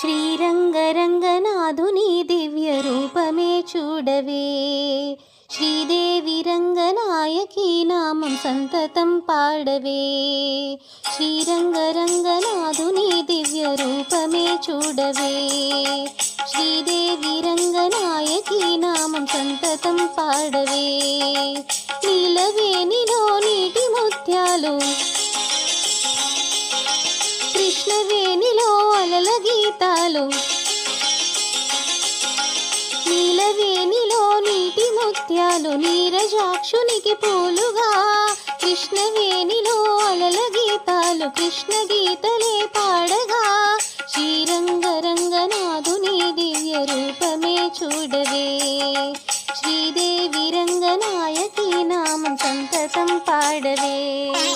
శ్రీరంగరంగనాథుని దివ్య రూపమే చూడవే. శ్రీదేవి రంగనాయకి నామం సంతతం పాడవే. శ్రీరంగరంగనాథుని దివ్య రూపమే చూడవే. శ్రీదేవి రంగనాయకి నామం సంతతం పాడవే. నీలవేణిలో నీటి ముత్యాలు కృష్ణవేణిలో అలల గీత నీలో నీలవేణిలో నీటి ముత్యాలు నీరజాక్షునికి పూలుగా. కృష్ణవేణిలో అలల గీతాలు కృష్ణ గీతలే పాడగా. శ్రీరంగరంగనాథుని దివ్య రూపమే చూడవే. శ్రీదేవి రంగనాయకి నామం సంతతం పాడవే.